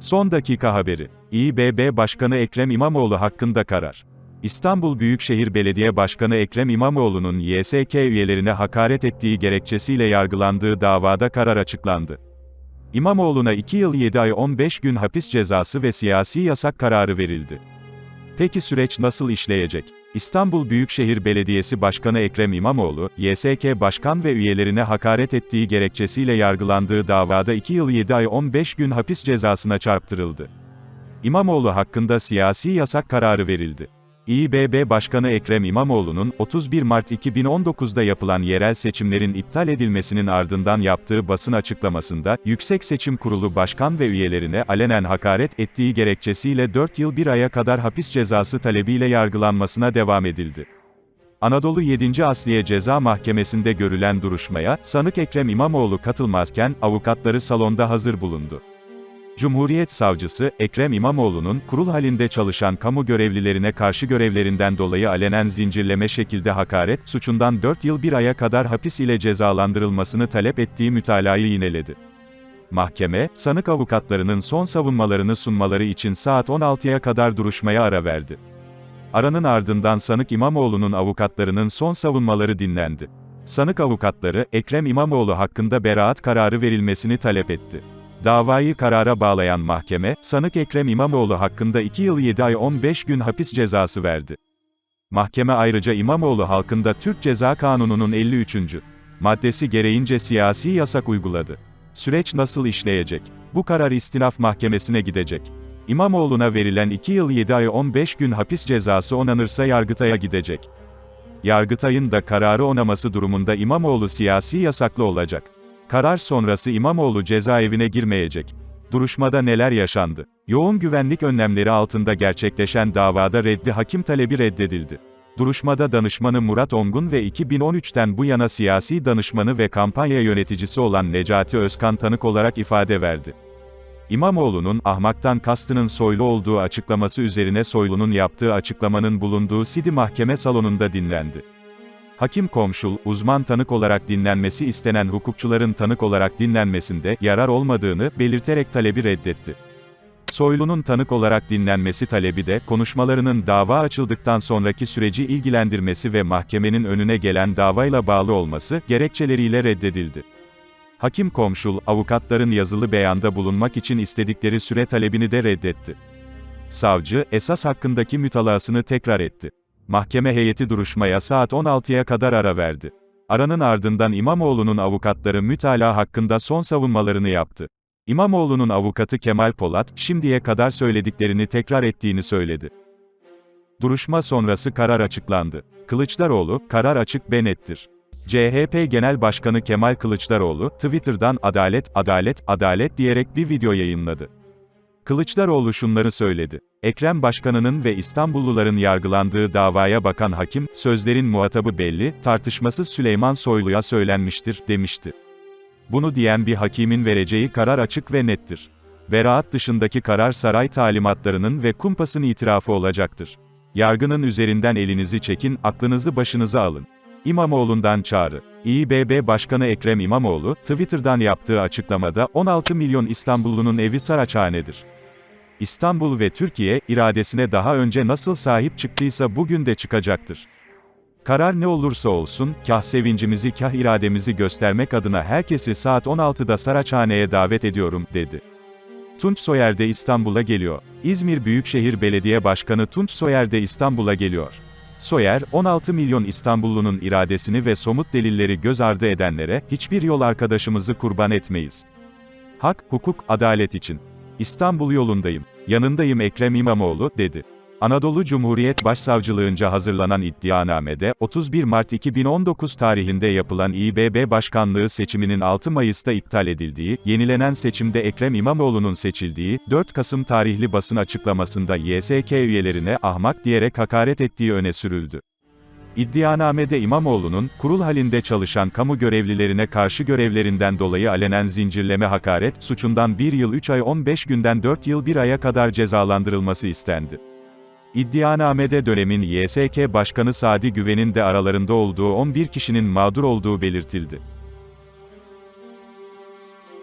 Son dakika haberi. İBB Başkanı Ekrem İmamoğlu hakkında karar. İstanbul Büyükşehir Belediye Başkanı Ekrem İmamoğlu'nun YSK üyelerine hakaret ettiği gerekçesiyle yargılandığı davada karar açıklandı. İmamoğlu'na 2 yıl 7 ay 15 gün hapis cezası ve siyasi yasak kararı verildi. Peki süreç nasıl işleyecek? İstanbul Büyükşehir Belediyesi Başkanı Ekrem İmamoğlu, YSK Başkan ve üyelerine hakaret ettiği gerekçesiyle yargılandığı davada 2 yıl 7 ay 15 gün hapis cezasına çarptırıldı. İmamoğlu hakkında siyasi yasak kararı verildi. İBB Başkanı Ekrem İmamoğlu'nun 31 Mart 2019'da yapılan yerel seçimlerin iptal edilmesinin ardından yaptığı basın açıklamasında, Yüksek Seçim Kurulu Başkan ve üyelerine alenen hakaret ettiği gerekçesiyle 4 yıl 1 aya kadar hapis cezası talebiyle yargılanmasına devam edildi. Anadolu 7. Asliye Ceza Mahkemesi'nde görülen duruşmaya, sanık Ekrem İmamoğlu katılmazken, avukatları salonda hazır bulundu. Cumhuriyet Savcısı, Ekrem İmamoğlu'nun, kurul halinde çalışan kamu görevlilerine karşı görevlerinden dolayı alenen zincirleme şekilde hakaret, suçundan 4 yıl 1 aya kadar hapis ile cezalandırılmasını talep ettiği mütalayı yineledi. Mahkeme, sanık avukatlarının son savunmalarını sunmaları için saat 16'ya kadar duruşmaya ara verdi. Aranın ardından sanık İmamoğlu'nun avukatlarının son savunmaları dinlendi. Sanık avukatları, Ekrem İmamoğlu hakkında beraat kararı verilmesini talep etti. Davayı karara bağlayan mahkeme, sanık Ekrem İmamoğlu hakkında 2 yıl 7 ay 15 gün hapis cezası verdi. Mahkeme ayrıca İmamoğlu halkında Türk Ceza Kanunu'nun 53. maddesi gereğince siyasi yasak uyguladı. Süreç nasıl işleyecek? Bu karar istinaf mahkemesine gidecek. İmamoğlu'na verilen 2 yıl 7 ay 15 gün hapis cezası onanırsa Yargıtay'a gidecek. Yargıtay'ın da kararı onaması durumunda İmamoğlu siyasi yasaklı olacak. Karar sonrası İmamoğlu cezaevine girmeyecek. Duruşmada neler yaşandı? Yoğun güvenlik önlemleri altında gerçekleşen davada reddi hakim talebi reddedildi. Duruşmada danışmanı Murat Ongun ve 2013'ten bu yana siyasi danışmanı ve kampanya yöneticisi olan Necati Özkan tanık olarak ifade verdi. İmamoğlu'nun ahmaktan kastının Soylu olduğu açıklaması üzerine Soylu'nun yaptığı açıklamanın bulunduğu Sidi Mahkeme salonunda dinlendi. Hakim komşul, uzman tanık olarak dinlenmesi istenen hukukçuların tanık olarak dinlenmesinde yarar olmadığını belirterek talebi reddetti. Soylu'nun tanık olarak dinlenmesi talebi de, konuşmalarının dava açıldıktan sonraki süreci ilgilendirmesi ve mahkemenin önüne gelen davayla bağlı olması, gerekçeleriyle reddedildi. Hakim komşul, avukatların yazılı beyanda bulunmak için istedikleri süre talebini de reddetti. Savcı, esas hakkındaki mütalasını tekrar etti. Mahkeme heyeti duruşmaya saat 16'ya kadar ara verdi. Aranın ardından İmamoğlu'nun avukatları mütalaa hakkında son savunmalarını yaptı. İmamoğlu'nun avukatı Kemal Polat, şimdiye kadar söylediklerini tekrar ettiğini söyledi. Duruşma sonrası karar açıklandı. Kılıçdaroğlu, karar açık ve nettir. CHP Genel Başkanı Kemal Kılıçdaroğlu, Twitter'dan adalet, adalet, adalet diyerek bir video yayınladı. Kılıçdaroğlu şunları söyledi. Ekrem Başkanı'nın ve İstanbulluların yargılandığı davaya bakan hakim, sözlerin muhatabı belli, tartışmasız Süleyman Soylu'ya söylenmiştir, demişti. Bunu diyen bir hakimin vereceği karar açık ve nettir. Beraat dışındaki karar saray talimatlarının ve kumpasın itirafı olacaktır. Yargının üzerinden elinizi çekin, aklınızı başınıza alın. İmamoğlu'ndan çağrı. İBB Başkanı Ekrem İmamoğlu, Twitter'dan yaptığı açıklamada, 16 milyon İstanbullunun evi Saraçhane'dir. İstanbul ve Türkiye, iradesine daha önce nasıl sahip çıktıysa bugün de çıkacaktır. Karar ne olursa olsun, kah sevincimizi kah irademizi göstermek adına herkesi saat 16'da Saraçhane'ye davet ediyorum, dedi. Tunç Soyer de İstanbul'a geliyor. İzmir Büyükşehir Belediye Başkanı Tunç Soyer de İstanbul'a geliyor. Soyer, 16 milyon İstanbullunun iradesini ve somut delilleri göz ardı edenlere, hiçbir yol arkadaşımızı kurban etmeyiz. Hak, hukuk, adalet için. İstanbul yolundayım. Yanındayım Ekrem İmamoğlu, dedi. Anadolu Cumhuriyet Başsavcılığınca hazırlanan iddianamede, 31 Mart 2019 tarihinde yapılan İBB Başkanlığı seçiminin 6 Mayıs'ta iptal edildiği, yenilenen seçimde Ekrem İmamoğlu'nun seçildiği, 4 Kasım tarihli basın açıklamasında YSK üyelerine ahmak diyerek hakaret ettiği öne sürüldü. İddianamede İmamoğlu'nun, kurul halinde çalışan kamu görevlilerine karşı görevlerinden dolayı alenen zincirleme hakaret, suçundan 1 yıl 3 ay 15 günden 4 yıl 1 aya kadar cezalandırılması istendi. İddianamede dönemin YSK Başkanı Sadi Güven'in de aralarında olduğu 11 kişinin mağdur olduğu belirtildi.